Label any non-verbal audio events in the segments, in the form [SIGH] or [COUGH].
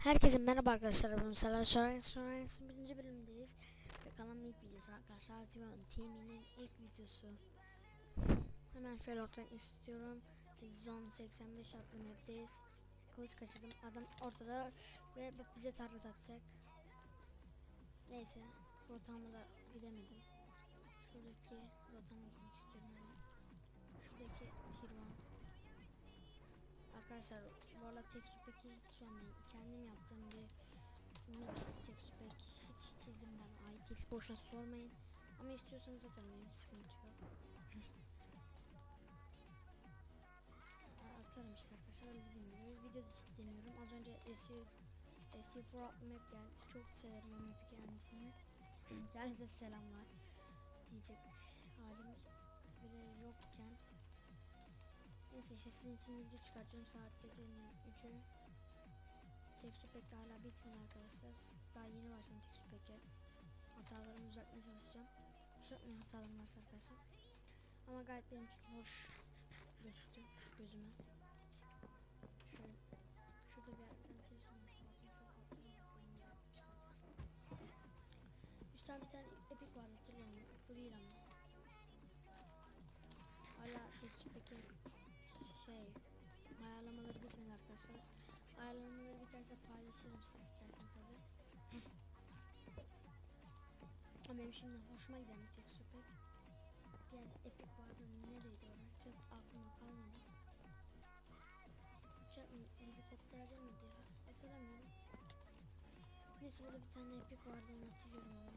Herkese merhaba arkadaşlar. Ben Selam Sonra Sonrasının birinci bölümündeyiz. Ve kanalımın ilk videosu arkadaşlar. TV'nin ilk videosu. Hemen şöyle ortaya istiyorum. Zone 85 adlı map'teyiz. Kılıç kaçırdım. Adam ortada ve bize target atacak. Neyse. Rotama da gidemedim. Şuradaki rotama gitmek istiyorum. Şuradaki tier 1. Arkadaşlar bu arada tekstür peki hiç sormayın. Kendim yaptığım bir mix tekstür pek hiç çizimden ait değil. Boşa sormayın. Ama istiyorsanız atarım benim sıkıntı yok. [LAUGHS] Atarım işte arkadaşlar öyle gibi. Video deniyorum. Az önce SU SU4 adlı map geldi. Çok severim o map'i kendisini. [CLEARS THROAT] Kendinize selamlar diyecek halim bile yokken Neyse işte sizin için video çıkartıyorum saat gecenin 3'ü. Tekstür pek hala bitmedi arkadaşlar. Daha yeni başladım tekstür peke. Hatalarımı düzeltmeye çalışacağım. Düzeltmeye hatalarım varsa arkadaşlar. Ama gayet benim için hoş gözüktü gözüme. Şöyle şurada bir yerden test olması lazım. Üstten bir tane epik vardı hatırlıyorum. Bu değil ama. Hala şey ayarlamaları bitmedi arkadaşlar. Ayarlamaları biterse paylaşırım siz istersen tabi. [LAUGHS] Ama benim şimdi hoşuma giden bir tek süpek. Yani epik vardı neredeydi orası çok aklımda kalmadı. Uçak mı helikopterde miydi ya hatırlamıyorum. Neyse burada bir tane epik vardı onu hatırlıyorum ama.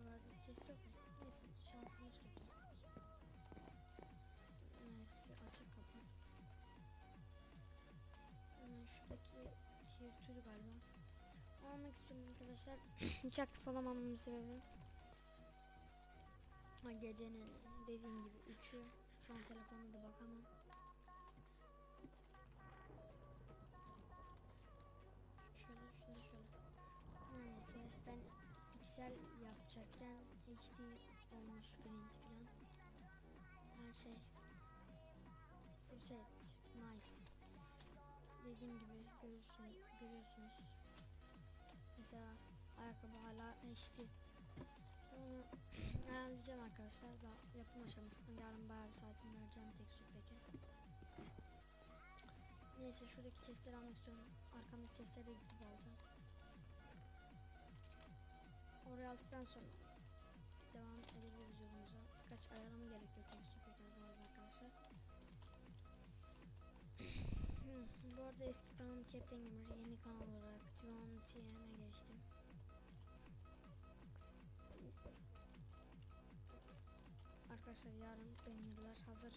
Oralarda chest yok mu? Neyse şansınız kötü. Neyse açık şuradaki tier 2'lü galiba. Almak istiyorum arkadaşlar. Hiç aktif olamamamın sebebi. Ha, gecenin dediğim gibi 3'ü. Şu an telefonda da bakamam. Şöyle şunu şöyle. Neyse ben piksel yapacakken HD olmuş print falan. Her şey full set görürsünüz görüyorsunuz. Mesela ayakkabı hala HD. Onu [CLEARS THROAT] ayarlayacağım arkadaşlar da yapım aşamasında yarın bayağı bir saatimi vereceğim tek peki neyse şuradaki chestleri almak istiyorum. Arkamdaki chestleri de gidip alacağım. Oraya aldıktan sonra devam edebiliriz yolumuza. Birkaç ayarlama gerekiyor arada arkadaşlar [CLEARS THROAT] bu arada eski kanalım Captain Gamer yeni kanal olarak Tron TM'e geçtim. Arkadaşlar yarın bannerlar hazır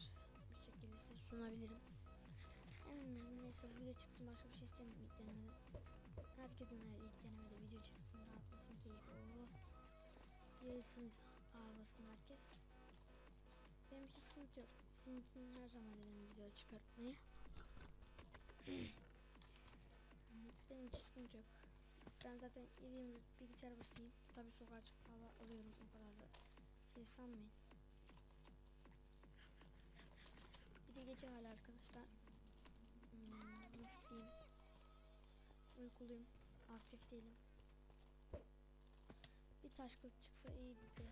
bir şekilde size sunabilirim. Eminim neyse video çıksın başka bir şey istemiyorum ilk denemede. Herkesin her ilk denemede video çıksın rahatlasın keyfi olur. Yayılsın havasın herkes. Benim için sıkıntı yok. Sizin için her zaman dedim video çıkartmayı. Benim hiç sıkıntı yok. Ben zaten yediğim bilgisayar başındayım. Tabii sokağa hava alıyorum o kadar da şey sanmayın. Bir de gece hala arkadaşlar. Hmm, nasıl diyeyim? Uykuluyum. Aktif değilim. Bir taş kılıç çıksa iyiydi de.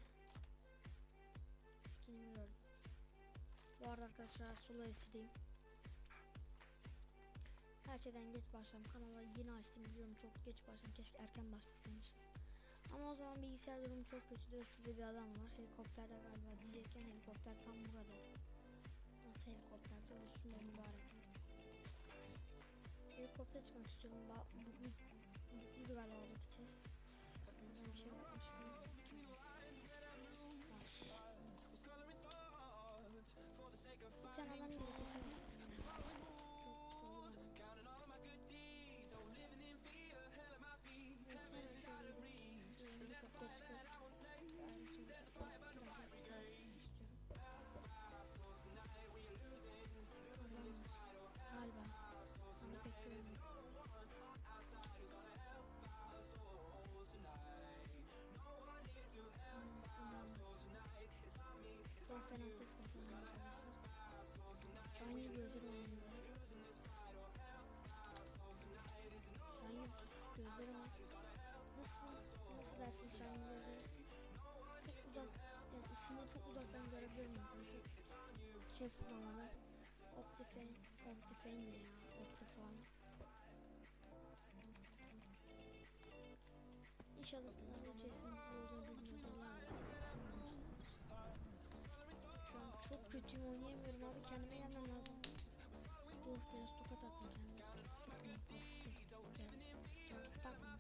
Skinimi gördüm. Bu arada arkadaşlar solo SD'yim. Her şeyden geç başladım. Kanala yeni açtım biliyorum çok geç başladım. Keşke erken başlasaymış. Ama o zaman bilgisayar durumu çok kötüydü. Şurada bir adam var. Helikopterde galiba diyecekken helikopter tam burada. Nasıl helikopterde üstünde mübarek. Helikopter çıkmak istiyorum. Ba bu, bu, bu, galiba oradaki chest. Bir şey yokmuş. Baş. Bir tane adam gibi helikopter ismini çok uzaktan miyim? Nasıl şey kullanmalı? Optifine, Optifine ne ya? Optifine. İnşallah bunların içerisinde. Şu an çok kötüyüm oynayamıyorum abi kendime gelmem lazım. Oh biraz tokat attım kendime. Takma.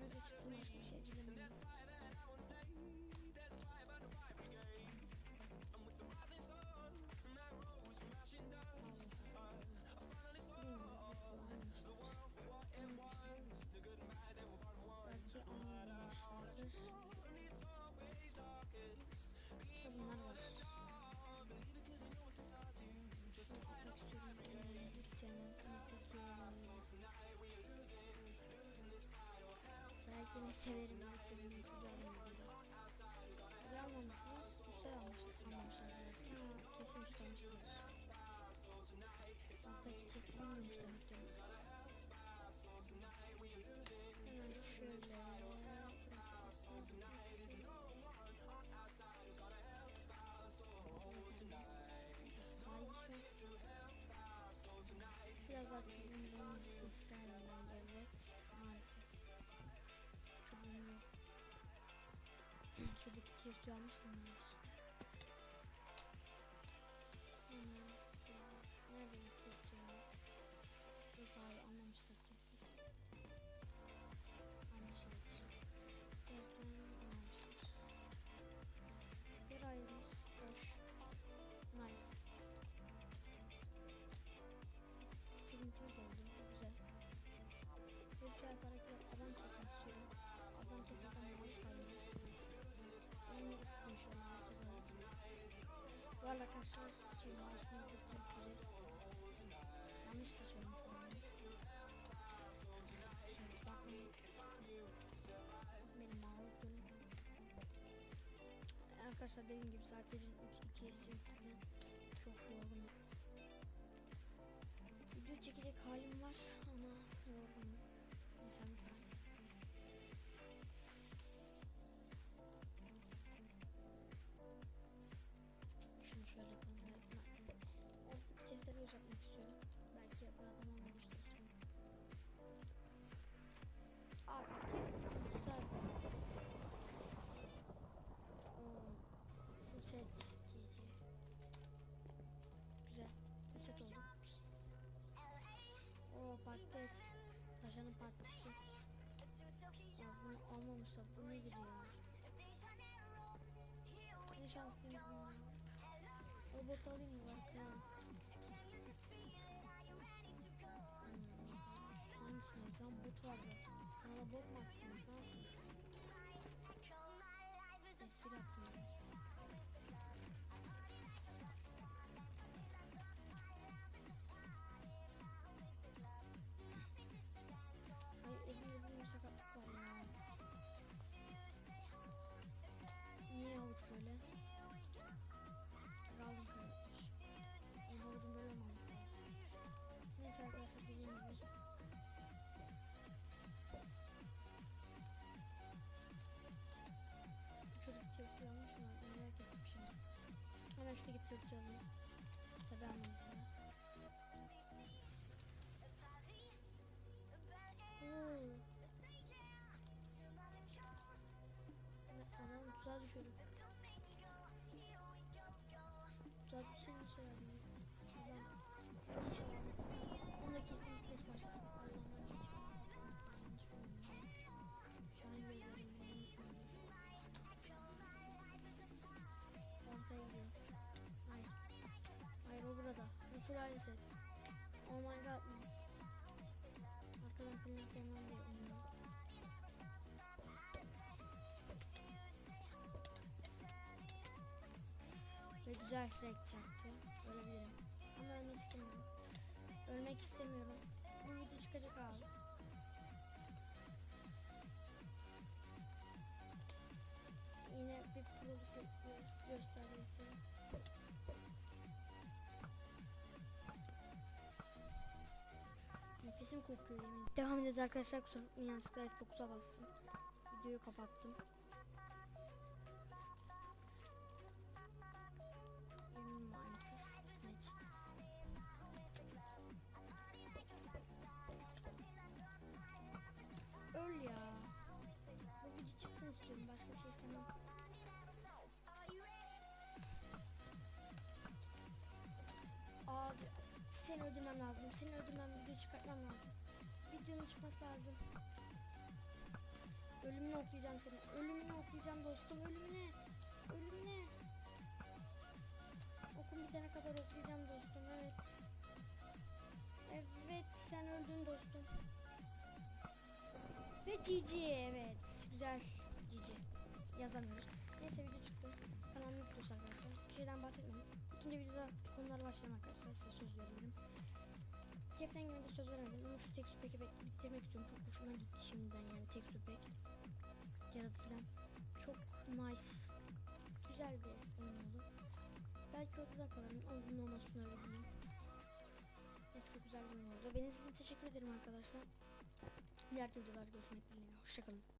Burada çıksın başka bir şey dilemiyorum. Ne severim. Benim çocuğu almayabilir. Buraya almamışsınız. Üstel almışlar. Almamışlar belki ama kesin üstlemişler. Alttaki chest'i bilmiyormuş demek ki. Hemen şöyle. Şuradaki almıştım ben. Hemen şöyle. Nerede bir tişörtü ya? Yok abi anlamışlar kesin. Anlamışlar. Derken anlamışlar. Bir ayımız boş. Nice. Flintimiz oldu. Güzel. Bir şey yaparak Arada arkadaşlar şey götüreceğiz. Yanlış da söylemiş oldum. Şimdi bakmayın. Benim mağlup dönüm. Arkadaşlar dediğim gibi saat gecenin 3-2'si yüzünden çok yorgunum. Video çekecek halim var şöyle. Evet, nice. Ortadaki chestleri uzatmak istiyorum. Belki bir adam olmamıştır. Artı güzel. Oo, full set. GG. Güzel. Full set oldu. Oo patates. Saşanın patatesi. Ya bunu almamışlar. Bu ya? O bot alayım mı? Bakıyorum. Hmm. Hangisine? Tam bot vardı. Hemen şuradaki tepki alayım. Tabi almadıysa. Frag çaktı. Ölebilirim. Ama ölmek istemiyorum. Ölmek istemiyorum. Bu video çıkacak abi. Yine bir yapıyoruz göstergesi. Nefesim kokuyor yemin. Devam ediyoruz arkadaşlar kusura bakmayın yanlışlıkla F9'a bastım. videoyu kapattım. Seni öldürmem lazım. Seni öldürmem, video çıkartmam lazım. Videonun çıkması lazım. Ölümünü okuyacağım seni. Ölümünü okuyacağım dostum. Ölümüne. Ölümüne. Okun bitene kadar okuyacağım dostum. Evet. Evet sen öldün dostum. Ve GG evet. Güzel GG. Yazamıyoruz. Neyse video çıktı. Kanalımı yüklüyoruz arkadaşlar. Bir şeyden bahsetmedim. İkinci videoda konulara başlayalım arkadaşlar. Size söz veriyorum. Söz veremedim ama şu tek süpeki bitirmek istiyorum. Çok hoşuma gitti şimdiden yani tek süpek. Yaradı falan. Çok nice. Güzel bir oyun oldu. Belki ortada kalırım. Onun öyle diyeyim. Neyse çok güzel bir oyun oldu. Beni için teşekkür ederim arkadaşlar. Diğer videolarda görüşmek dileğiyle. Hoşçakalın.